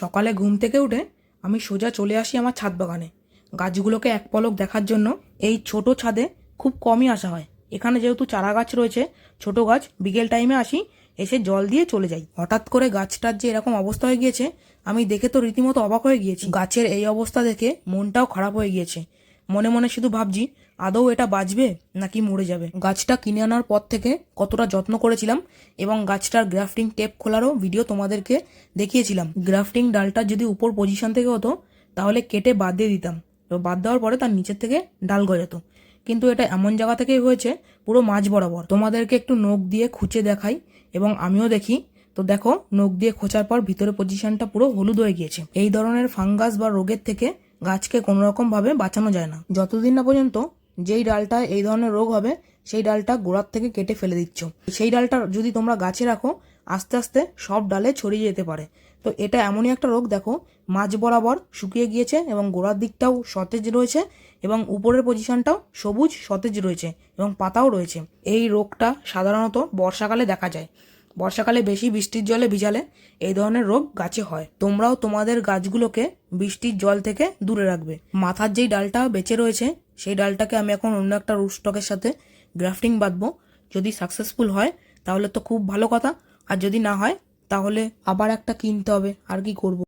সকালে ঘুম থেকে উঠে আমি সোজা চলে আসি আমার ছাদ বাগানে। গাছগুলোকে এক পলক দেখার জন্য এই ছোট ছাদে খুব কমই আসা হয়। এখানে যেহেতু চারা গাছ রয়েছে, ছোট গাছ বিকেল টাইমে আসি, এসে জল দিয়ে চলে যাই। হঠাৎ করে গাছটার যে এরকম অবস্থা হয়ে গিয়েছে, আমি দেখে তো রীতিমতো অবাক হয়ে গিয়েছি। গাছের এই অবস্থা দেখে মনটাও খারাপ হয়ে গিয়েছে। মনে মনে শুধু ভাবছি, আদৌ এটা বাঁচবে নাকি মরে যাবে? গাছটা কিনে আনার পর থেকে কতটা যত্ন করেছিলাম এবং গাছটার গ্রাফটিং টেপ খোলারও ভিডিও তোমাদেরকে দেখিয়েছিলাম। গ্রাফটিং ডালটা যদি উপর পজিশন থেকে হতো, তাহলে কেটে বাদ দিয়ে দিতাম। তো বাদ দেওয়ার পরে তার নিচের থেকে ডাল গজাতো। কিন্তু এটা এমন জায়গা থেকেই হয়েছে, পুরো মাঝ বরাবর। তোমাদেরকে একটু নখ দিয়ে খুঁচে দেখাই এবং আমিও দেখি। তো দেখো, নখ দিয়ে খোঁচার পর ভিতরে পজিশনটা পুরো হলুদ হয়ে গিয়েছে। এই ধরনের ফাঙ্গাস বা রোগের থেকে গাছকে কোনো রকম ভাবে বাঁচানো যায় না। যতদিন না পর্যন্ত যেই ডালটা এই ধরনের রোগ হবে, সেই ডালটা গোড়ার থেকে কেটে ফেলে দিচ্ছ। সেই ডালটা যদি তোমরা গাছে রাখো, আস্তে আস্তে সব ডালে ছড়িয়ে যেতে পারে। তো এটা এমনই একটা রোগ, দেখো, মাঝ বরাবর শুকিয়ে গিয়েছে এবং গোড়ার দিকটাও সতেজ রয়েছে এবং উপরের পজিশনটাও সবুজ সতেজ রয়েছে এবং পাতাও রয়েছে। এই রোগটা সাধারণত বর্ষাকালে দেখা যায়। বর্ষাকালে বেশি বৃষ্টির জলে ভিজালে এই ধরনের রোগ গাছে হয়। তোমরাও তোমাদের গাছগুলোকে বৃষ্টির জল থেকে দূরে রাখবে। মাথার যেই ডালটা বেঁচে রয়েছে, সেই ডালটাকে আমি এখন অন্য একটা রুটস্টকের সাথে গ্রাফটিং বাঁধবো। যদি সাকসেসফুল হয়, তাহলে তো খুব ভালো কথা। আর যদি না হয়, তাহলে আবার একটা কিনতে হবে। আর কি করব?